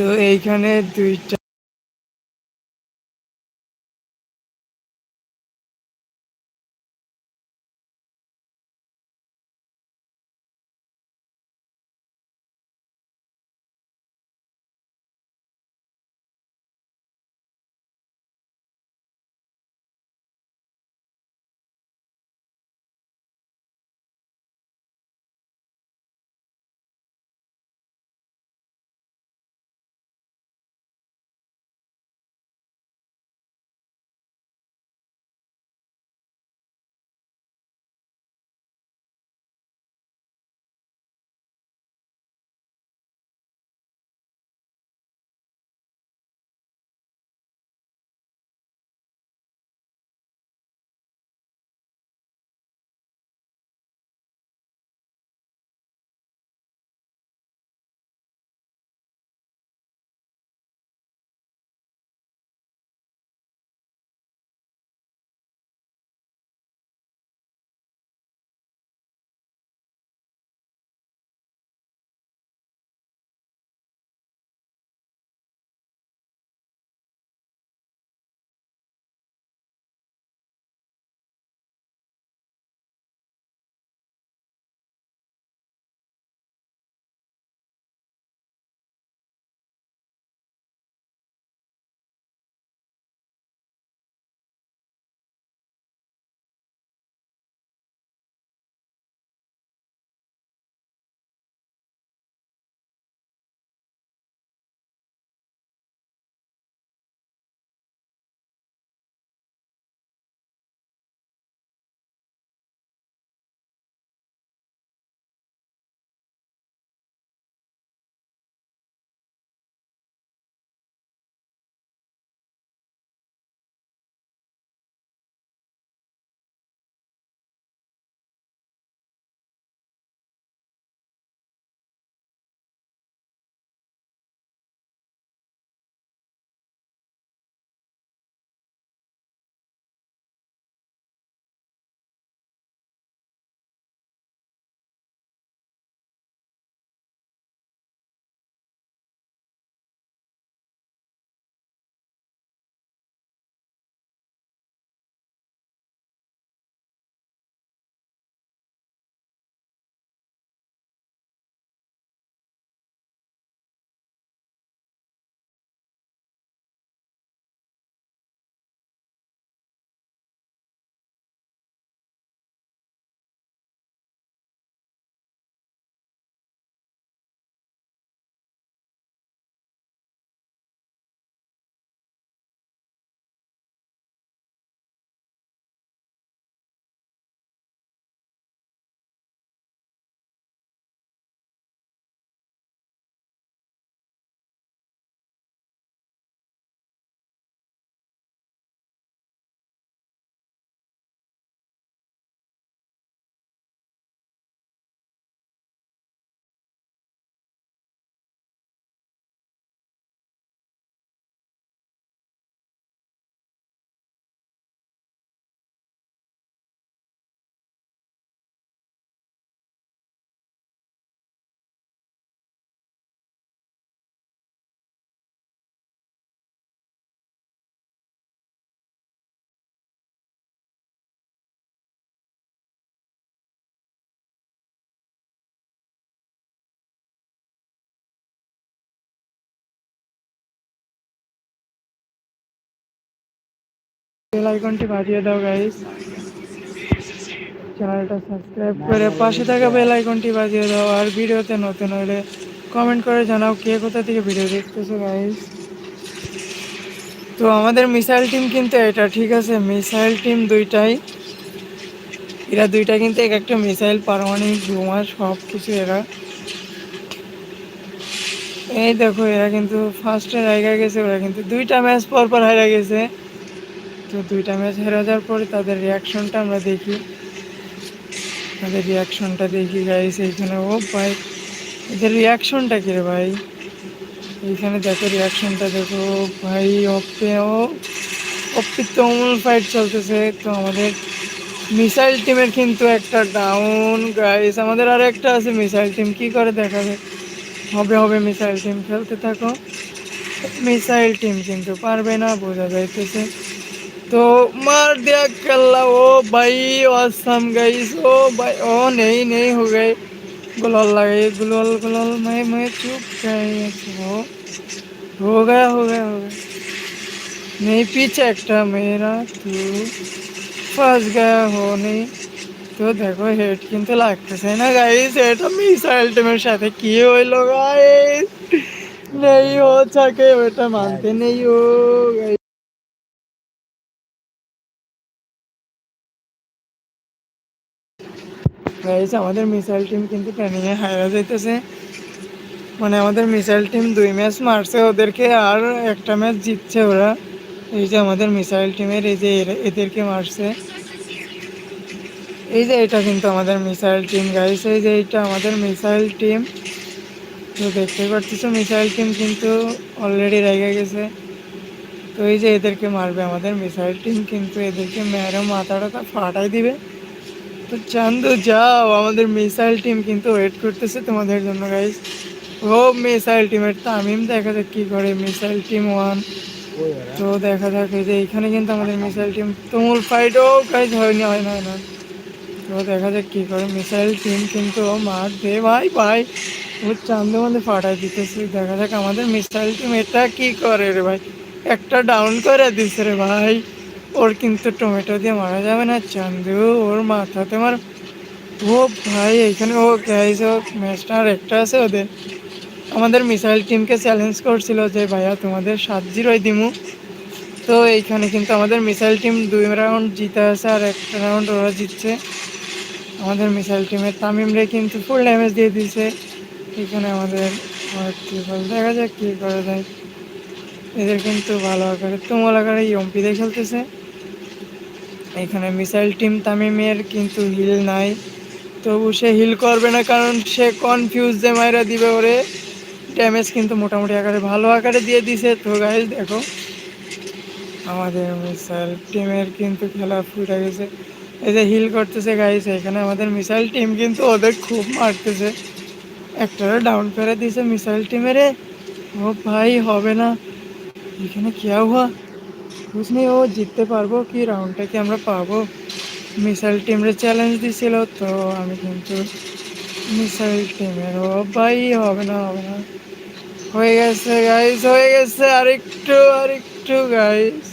তো এইখানে দুইটা বেল আইকনটি বাজিয়ে দাও গাইস চ্যানেলটা সাবস্ক্রাইব করে পাশে থাকা বেল আইকনটি বাজিয়ে দাও, আর ভিডিওতে নতুন হলে কমেন্ট করে জানাও কে কোথা থেকে ভিডিও দেখতেছো গাইস তো আমাদের মিসাইল টিম কিন্তু এটা, ঠিক আছে? মিসাইল টিম দুইটাই। এরা দুইটা কিন্তু এক একটা মিসাইল পারমাণবিক বোমা সব কিছু এরা। এই দেখো, এরা কিন্তু ফার্স্টে জায়গায় গেছে, ওরা কিন্তু দুইটা ম্যাচ পর পর হারা গেছে। তো দুইটা ম্যাচ হেরে যাওয়ার পরে তাদের রিয়াকশনটা আমরা দেখি। তাদের রিয়াকশনটা দেখি গাইস এইখানে, ও ভাই, এদের রিয়াকশনটা কি রে ভাই? এইখানে দেখো রিয়াকশনটা দেখো ভাই, অপে, ও, অপি তমুল ফাইট চলতেছে। তো আমাদের মিসাইল টিমের কিন্তু একটা ডাউন গাইস আমাদের আর একটা আছে মিসাইল টিম কি করে দেখাবে? হবে হবে মিসাইল টিম খেলতে থাকো। মিসাইল টিম কিন্তু পারবে না, বোঝা যাইতেছে। তো मार दिया कल्ला ओ भाई असम गाइस ओ भाई ओ नहीं नहीं हो गए गुलाल लगे गुलाल गुलाल मैं मैं चुप गए हो हो गया हो गया हो गया नहीं पीछे একটা मेरा तू फंस गया हो नहीं তো দেখো হেড কিন্তু লাগতেছে না গাইস এটা মিসাইল টিমের সাথে কি হইলো গাইস নেই হো থাকে ওটা মানতে নেই ও গাইস আমাদের মিসাইল টিম কিন্তু ট্রেনিংয়ে হারা যাইতেছে মানে আমাদের মিসাইল টিম দুই ম্যাচ মারছে, ওদেরকে আর একটা ম্যাচ জিতছে ওরা। এই যে আমাদের মিসাইল টিমের এই যে এদেরকে মারছে। এই যে এটা কিন্তু আমাদের মিসাইল টিম গাইস এই যে এটা আমাদের মিসাইল টিম তো দেখতে পাচ্ছিস মিসাইল টিম কিন্তু অলরেডি রেগে গেছে। তো এই যে এদেরকে মারবে আমাদের মিসাইল টিম কিন্তু এদেরকে মেরে মাথাটা ফাটাই দিবে। তো চান্দু, যাও, আমাদের মিসাইল টিম কিন্তু ওয়েট করতেছে তোমাদের জন্য গাইস ও মিসাইল টিমের তামিম, দেখা যাক কি করে মিসাইল টিম ওয়ান তো দেখা যাক এই যে এখানে কিন্তু আমাদের মিসাইল টিম তুমুল ফাইট ও গাইজ হয়নি, হয় না না তো দেখা যাক কি করে মিসাইল টিম কিন্তু মার দে, ভাই ভাই। ও চান্দে মধ্যে ফাটাই দিতেছে, দেখা যাক আমাদের মিসাইল টিম এটা কি করে রে, ভাই। একটা ডাউন করে দিছে রে, ভাই। ওর কিন্তু টমেটো দিয়ে মারা যাবে না, চান্দু। ওর মাথাতে মার ও ভাই এখানে ও গাইজ ও ম্যাচটা একটা আছে ওদের। আমাদের মিসাইল টিমকে চ্যালেঞ্জ করছিল যে, ভাইয়া, তোমাদের সাত জিরোই দিমু। তো এইখানে কিন্তু আমাদের মিসাইল টিম দুই রাউন্ড জিতে আছে আর একটা রাউন্ড ওরা জিতছে। আমাদের মিসাইল টিমের তামিম রে কিন্তু ফুল ড্যামেজ দিয়ে দিয়েছে। এখানে আমাদের ট্রিপল দেখা যাক কী করা যায়। এদের কিন্তু ভালো আকারে তুমল আকারে ইয়ম্পি দিয়ে খেলতেছে। এখানে মিসাইল টিম তামিমের কিন্তু হিল নাই। তবু সে হিল করবে না, কারণ সে কনফিউজ যে মাইরা দিবে ওরে। ড্যামেজ কিন্তু মোটামুটি আকারে ভালো আকারে দিয়ে দিছে। তো গাইজ দেখো। আমাদের মিসাইল টিমের কিন্তু খেলা ফুটে গেছে। এই যে হিল করতেছে গাইজ এখানে আমাদের মিসাইল টিম কিন্তু ওদের খুব মারতেছে। একটারে ডাউন করে দিয়েছে মিসাইল টিমেরে। ও ভাই, হবে না। এখানে কেয়া হুয়া কুছ নেই ও জিততে পারবো কি রাউন্ডটা কি আমরা পাবো মিসাইল টিমরে চ্যালেঞ্জ দিছিল তো আমি কিন্তু মিসাইল টিমের ও ভাই হবে না হবে না হয়ে গেছে গাইস হয়ে গেছে আরেকটু আরেকটু গাইস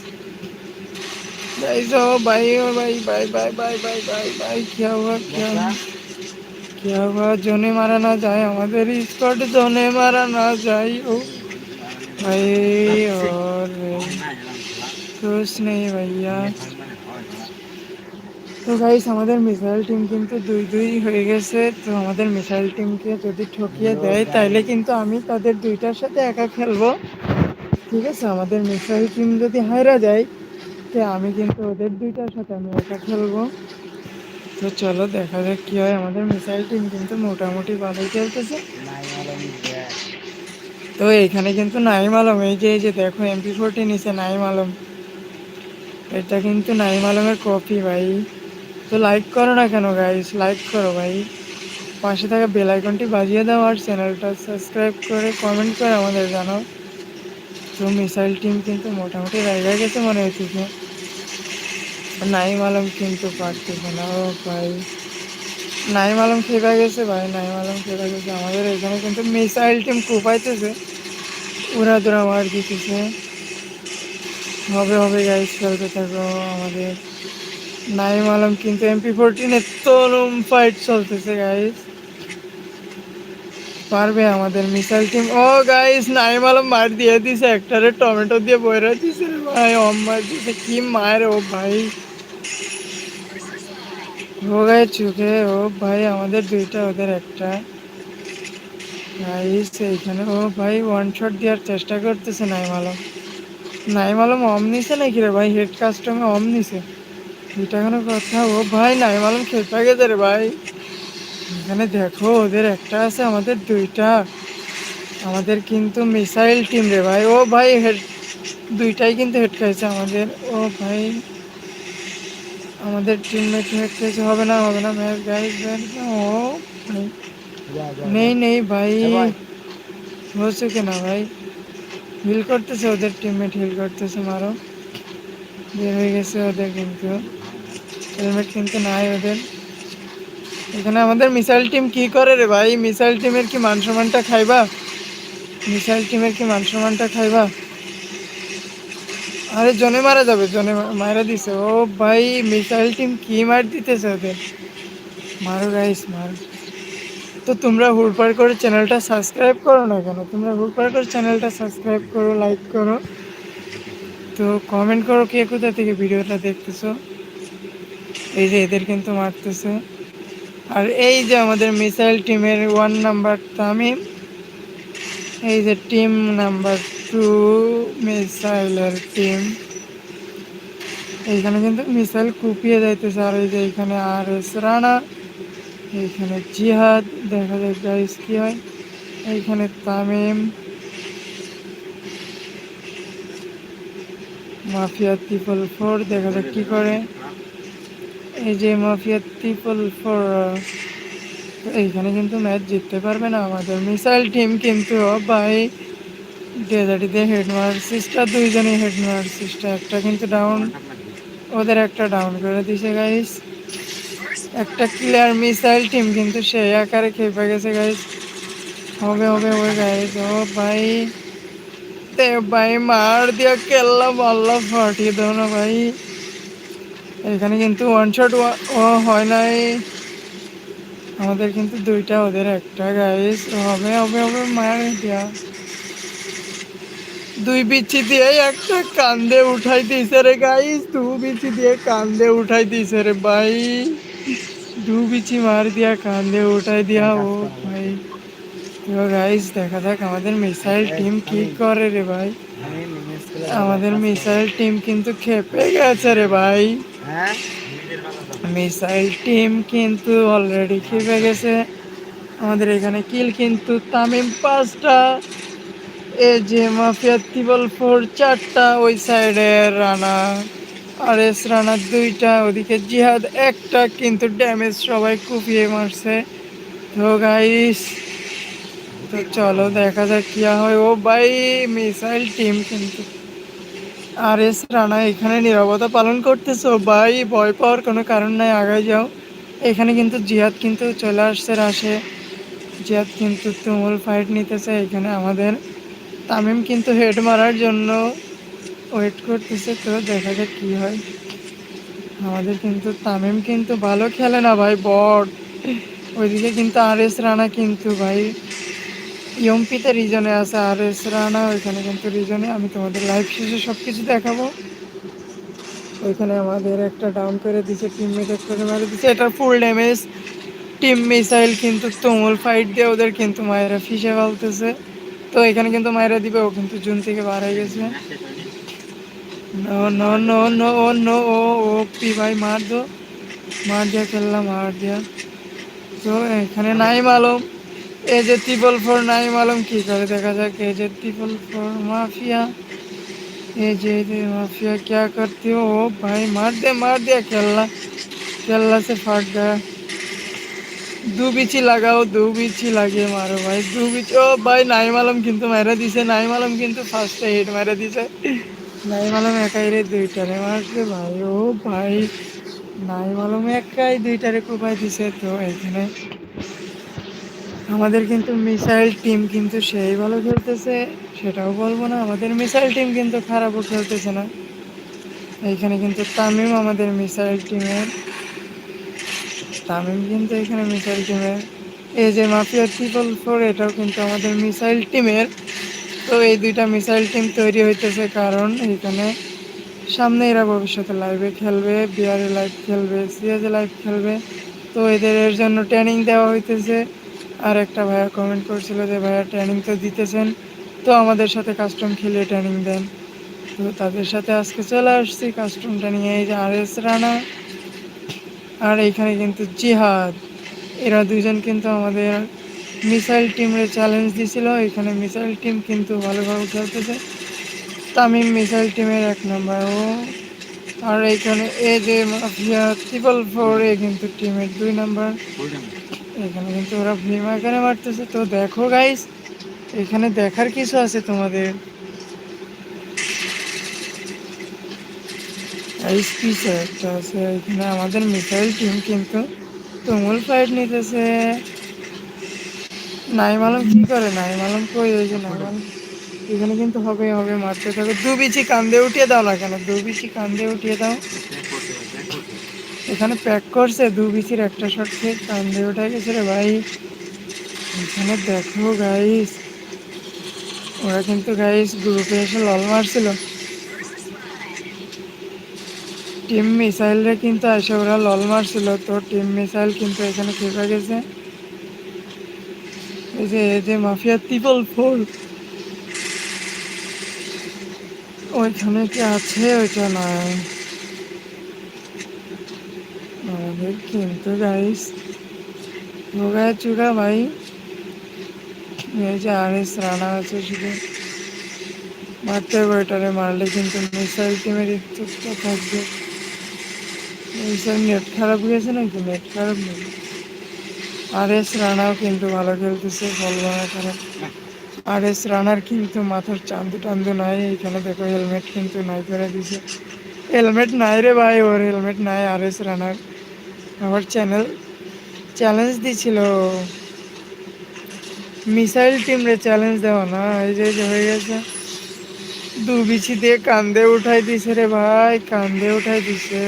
गाइस ओ भाई ओ भाई bye bye bye bye bye bye क्या हुआ क्या हुआ क्या हुआ जोने मारा ना जाए हमारे स्कॉट जोने मारा ना जाए ओ भाई और কুছ নেই ভাইয়া। তো গাইস আমাদের মিসাইল টিম কিন্তু দুই দুই হয়ে গেছে। তো আমাদের মিসাইল টিমকে যদি ঠকিয়ে দেয় তাহলে কিন্তু আমি তাদের দুইটার সাথে একা খেলব। ঠিক আছে? আমাদের মিসাইল টিম যদি হারা যায়, তো আমি কিন্তু ওদের দুইটার সাথে আমি একা খেলব। তো চলো দেখা যাক কী হয়। আমাদের মিসাইল টিম কিন্তু মোটামুটি ভালোই খেলতেছে। তো এইখানে কিন্তু নাইম আলম, এই যে এই যে দেখো এমপি ফোরটি নিচে নাইম আলম। এটা কিন্তু নাইম আলমের কপি ভাই। তো লাইক করো না কেন গাইস লাইক করো ভাই। পাশে থাকা বেল আইকনটি বাজিয়ে দাও আর চ্যানেলটা সাবস্ক্রাইব করে কমেন্ট করে আমাদের জানাও। তো মিসাইল টিম কিন্তু মোটামুটি রাইগা গেছে মনে হইতেছে নাইম আলম কিন্তু পারতেছে না, ও ভাই। নাইম আলম খেপা গেছে ভাই, নাইম আলম খেপা গেছে। আমাদের এখানে কিন্তু মিসাইল টিম কোপাইতেছে উড়া দুরা মার দিতেছে। হবে হবে গাইস খেলতে থাকো আমাদের। নাইম আলম কিন্তু এমপি ফোরটিনের তরুম ফাইট চলতেছে গাইস পারবে আমাদের missile team. Oh guys Naim Alam মার দিয়ে দিছে, একটারে টমেটো দিয়ে বইরা দিছে রে ভাই অম মার দিছে, কি মার ও ভাই। ও গায়ে চুকে ও ভাই, আমাদের দুইটা, ওদের একটা। গাইস এইখানে, ও ভাই ওয়ান শট দেওয়ার চেষ্টা করতেছে নাইম আলম। নাইম আলম অম নিছে নাকি রে ভাই? হেড কাস্টমে অম নিছে। এটা কোনো কথা ও ভাই নাইম আলম খেপে গেছে রে ভাই। এখানে দেখো ওদের একটা আছে আমাদের দুইটা। আমাদের কিন্তু মিসাইল টিম রে ভাই। ও ভাই হেড দুইটাই কিন্তু হেড খাইছে আমাদের। ও ভাই আমাদের টিম টিমমেট হেড খাইছে হবে না হবে না ম্যাচ গাইস ও নেই নেই ভাই। হচ্ছে কিনা ভাই? হিল করতেছে, ওদের টিমমেট হিল করতেছে, মারো। বের হয়ে গেছে ওদের কিন্তু। হেলমেট কিন্তু নাই ওদের। এখানে আমাদের মিসাইল টিম কি করে রে ভাই? মিসাইল টিমের কি মান সম্মানটা খাইবা মিসাইল টিমের কি মান সম্মানটা খাইবা? আরে, জনে মারা যাবে, জনে মারা দিছে। ও ভাই মিসাইল টিম কি মার দিতেছে ওদের? মারো গাইস মারো। তো তোমরা হুড়পাড় করে চ্যানেলটা সাবস্ক্রাইব করো না কেন? তোমরা হুড়পাড় করে চ্যানেলটা সাবস্ক্রাইব করো লাইক করো। তো কমেন্ট করো কে কোথা থেকে ভিডিওটা দেখতেছো? এই যে এদের কিন্তু মারতেছে। আর এই যে আমাদের মিসাইল টিমের ওয়ান নাম্বার তামিম, এই যে টিম নাম্বার টু মিসাইলের টিম এইখানে কিন্তু মিসাইল কুপিয়ে যাইতেছে। আর এই যে এইখানে আর এস রানা। এইখানে জিহাদ, দেখা যায় গাইস কি হয়। এইখানে তামিম, মাফিয়া ট্রিপল ফোর, দেখা যাক কি করে। এই যে মাফিয়া ট্রিপল ফোর, এইখানে কিন্তু ম্যাচ জিততে পারবে না। আমাদের মিসাইল টিম কিন্তু ভাই, ডেজার্টিতে হেড মার্সিসটা দুইজনই হেড মার্সিসটা একটা কিন্তু ডাউন ওদের একটা ডাউন করে দিছে গাইস একটা ক্লিয়ার মিসাইল টিম কিন্তু সেই আকারে খেপে গেছে গাইস হবে হবে হবে গাইস ও ভাই, তে ভাই, মার দিয়া কেল্লা মাল্লা ফাটিয়ে দাও না ভাই। এখানে কিন্তু ওয়ান শট ও হয় নাই। আমাদের কিন্তু দুইটা, ওদের একটা গাইস হবে হবে হবে, মার দিয়া। দুই বিচি দিয়ে একটা কান্দে উঠাই দিয়েছে রে গাইস দু বিচি দিয়ে কান্দে উঠাই দিয়েছে রে, ভাই। দু বিচি মার দিয়া কান্দে উঠাই দিয়া ও ভাই। তো গাইস দেখা যাক আমাদের মিসাইল টিম কি করে রে ভাই। আমাদের মিসাইল টিম কিন্তু খেপে গেছে রে ভাই। মিসাইল টিম কিন্তু অলরেডি খেপে গেছে। আমাদের এখানে কিল কিন্তু তামিম পাঁচটা এ যে মাফিয়া ত্রিবল ফোর চারটা ওই সাইডে রানা। আর এস রানার দুইটা, ওদিকে জিহাদ একটা, কিন্তু ড্যামেজ সবাই কুপিয়ে মারছে। তো গাইস তো চলো দেখা যাক কি হয়। ও ভাই মিসাইল টিম কিন্তু। আর এস রানা এখানে নিরবতা পালন করতেছো। ভাই, ভয় পাওয়ার কোনো কারণ নাই আগে যাও। এখানে কিন্তু জিহাদ কিন্তু চলে আসছে রাশে। জিহাদ কিন্তু তুমুল ফাইট নিতেছে এখানে আমাদের। তামিম কিন্তু হেড মারার জন্য ওয়েট করতেছে, তো দেখা যাক কি হয়। আমাদের কিন্তু তামিম কিন্তু ভালো খেলে না ভাই, বট। ওইদিকে কিন্তু আর এস রানা কিন্তু ভাই, ইয়ম্পিতে রিজনে আছে আর এস রানা, ওইখানে কিন্তু রিজনে আমি তোমাদের লাইভ শেষে সব কিছু দেখাবো। ওইখানে আমাদের একটা ডাউন করে দিছে টিমমেট করে মারে দিছে। এটা ফুল ড্যামেজ টিম মিসাইল কিন্তু তুমুল ফাইট দিয়ে ওদের কিন্তু মায়েরা ফিসে ফেলতেছে। তো এখানে কিন্তু মায়েরা দিবে, ও কিন্তু জুন থেকে বার হয়ে গেছে। No no no no oh no ও ও পি ভাই মার দো মার দিয়া খেললাম মার দিয়া তো এখানে নাই মালুম এ যে ত্রিপল ফোর নাই মালুম কি করে দেখা যাক এ যে triple four mafia A J J mafia क्या करती हो ओ भाई मार दे मार दिया खेलना खेलना से फाट गया দু বিচি লাগাও দু বিচি লাগিয়ে মারো ভাই দু বিচি ও ভাই নাইম আলম কিন্তু মেরে দিছে নাইম আলম কিন্তু ফার্স্টে হিট মেরে দিছে নাইম আলম একাই রে দুইটারে মারছে ভাই, ও ভাই। নাই আলম একাই দুইটারে কোপাই দিছে তো এখানে। আমাদের কিন্তু মিসাইল টিম কিন্তু সেই ভালো খেলতেছে, সেটাও বলব না, আমাদের মিসাইল টিম কিন্তু খারাপও খেলতেছে না। এইখানে কিন্তু তামিম আমাদের মিসাইল টিমের। তামিম কিন্তু এখানে মিসাইল টিমের। এই যে মাফিয়া ট্রিপল ফোর এটাও কিন্তু আমাদের মিসাইল টিমের। তো এই দুইটা মিসাইল টিম তৈরি হইতেছে কারণ এইখানে সামনে এরা ভবিষ্যতে লাইভে খেলবে বিআরে লাইভ খেলবে সিএজে লাইভ খেলবে। তো এদের এর জন্য ট্রেনিং দেওয়া হইতেছে। আর একটা ভাইয়া কমেন্ট করছিল যে, ভাইয়া ট্রেনিং তো দিতেছেন, তো আমাদের সাথে কাস্টম খেলিয়ে ট্রেনিং দেন। তো তাদের সাথে আজকে চলে আসছি কাস্টম ট্রেনিং এই যে আর এস রানা আর এইখানে কিন্তু জিহাদ। এরা দুজন কিন্তু আমাদের মিসাইল টিমরে চ্যালেঞ্জ দিছিল এখানে মিসাইল টিম কিন্তু ভালোভাবে খেলতেছে। তামিম মিসাইল টিমের এক নম্বর ও আর এইখানে এ যে মাফিয়া ট্রিপল ফোর এ কিন্তু টিমের দুই নাম্বার এখানে কিন্তু ওরা ভীম আকারে মারতেছে। তো দেখো গাইস এখানে দেখার কিছু আছে তোমাদের। একটা আছে, এখানে আমাদের মিসাইল টিম কিন্তু তুমুল ফাইট নিতেছে। নাই মালুম কি করে? নাই মালুম কই? ওই যে নাই মালুম এখানে কিন্তু হবে হবে, মারতে থাকবে দু বিচি কান্দে উঠিয়ে দাও না কেন? দু বিচি কান্দে উঠিয়ে দাও। এখানে প্যাক করছে, দু বিচির একটা শট খেয়ে কান্দে উঠে গেছে রে ভাই। এখানে দেখো গাইস ওরা কিন্তু গাইস গ্রুপে এসে লল মারছিল। টিম মিসাইলরে কিন্তু এসে ওরা লল মারছিল। তো টিম মিসাইল কিন্তু এখানে খেপে গেছে। এই যে এই যে মাফিয়া ত্রিপল ফোর। ওইখানে কি আছে? ওইটা আমাদের কিন্তু গাইস রোগা চুগা ভাই। এই যে আর এস রানা আছে শুধু। মারতে হবে ওইটারে, মারলে কিন্তু মিসাইল টিমের একটু থাকবে। মিসাইল নেট খারাপ গেছে নাকি? নেট খারাপ নেই। আর এস রানাও কিন্তু ভালো খেলতেছে বলব না খারাপ আর এস রানার কিন্তু মাথার চান্দু টান্দু নাই, এখানে দেখো হেলমেট কিন্তু নাই করে দিছে। হেলমেট নাই রে ভাই, ওর হেলমেট নাই আর এস রানার। আমার চ্যানেল, চ্যালেঞ্জ দিছিল। মিসাইল টিম রে চ্যালেঞ্জ দেওয়া না, এই যে এই যে হয়ে গেছে। দু বিছি দিয়ে কান্দে উঠাই দিছে রে ভাই, কান্দে উঠাই দিছে।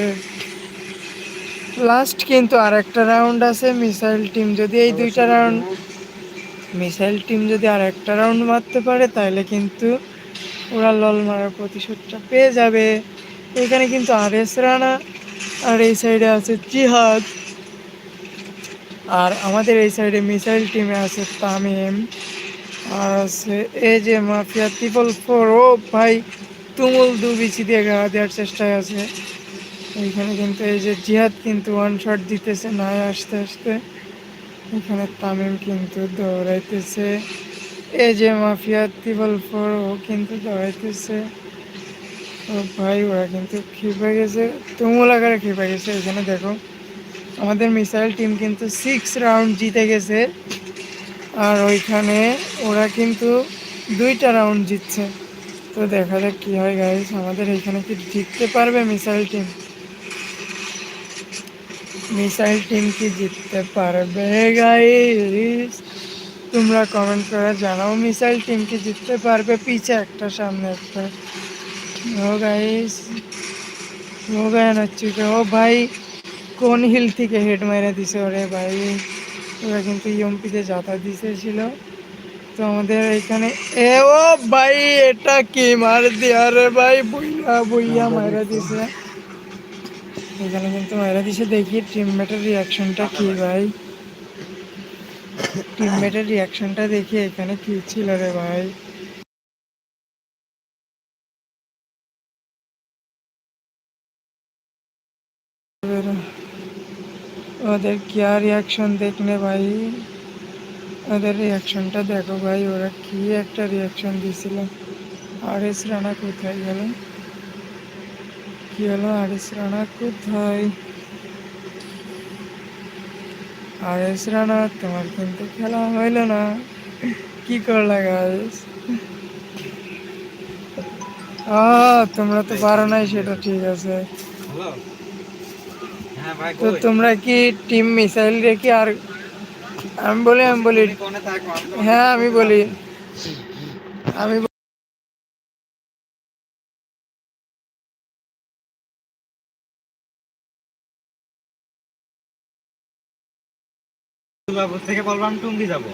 লাস্ট কিন্তু আর একটা রাউন্ড আছে মিসাইল টিম যদি এই দুইটা রাউন্ড মিসাইল টিম যদি আর একটা রাউন্ড মারতে পারে, তাহলে কিন্তু ওরা লল মারার প্রতিশোধটা পেয়ে যাবে। এখানে কিন্তু আর এস রানা, আর এই সাইডে আছে জিহাদ। আর আমাদের এই সাইডে মিসাইল টিমে আছে তামিম। আর আছে এই যে মাফিয়া ট্রিপল ফোর ও ভাই, তুমুল দু বিচি দিয়ে গা দেওয়ার চেষ্টায় আছে। এইখানে কিন্তু এই যে জিহাদ কিন্তু ওয়ান শট দিতেছে নাই আস্তে আস্তে। এখানে তামিম কিন্তু দৌড়াইতেছে। এই যে মাফিয়া ট্রিপল ফোর ও কিন্তু দৌড়াইতেছে। ও ভাই, ওরা কিন্তু খেপে গেছে। তুমুল আকারে খেপে গেছে। এখানে দেখো, আমাদের মিসাইল টিম কিন্তু সিক্স রাউন্ড জিতে গেছে। আর ওইখানে ওরা কিন্তু দুইটা রাউন্ড জিতছে। তো দেখা যাক কী হয় গাইস আমাদের এখানে কি জিততে পারবে মিসাইল টিম? মিসাইল টিম কি জিততে পারবে গাইস তোমরা কমেন্ট করে জানাও মিসাইল টিম কি জিততে পারবে পিছে একটা সামনে একটা। ও গাইস ও গায়ন হচ্ছে ও ভাই কোন হিল থেকে হেড মেরে দিছে ওরে ভাই? ওরা কিন্তু ইএমপিতে যাতা দিতেছিল তো আমাদের এখানে এ ও ভাই এটা কি মার দিয়া রে ভাই? বইয়া বইয়া মারা দিছে। এখানে কিন্তু মারা দিছে দেখি টিমমেটের রিয়াকশনটা কি ভাই টিমমেটের রিয়াকশনটা দেখি এখানে কি ছিল রে ভাই ওদের क्या रिएक्शन देखने ভাই ওদের রিয়াকশনটা দেখো ভাই ওরা কি একটা রিয়াকশন দিছিল আর এস রানা কোথায় গেল কি হলো আর এস রানা কোথায়? আর এস রানা তোমার কিন্তু খেলা হইল না। কি করলা গাইস তোমরা তো পারো নাই সেটা ঠিক আছে। তো তোমরা কি টিম মিসাইল রেখে আর আমি বলি আমি বলি হ্যাঁ আমি বলি। আমি থেকে বলবাম টুঙ্গি যাব।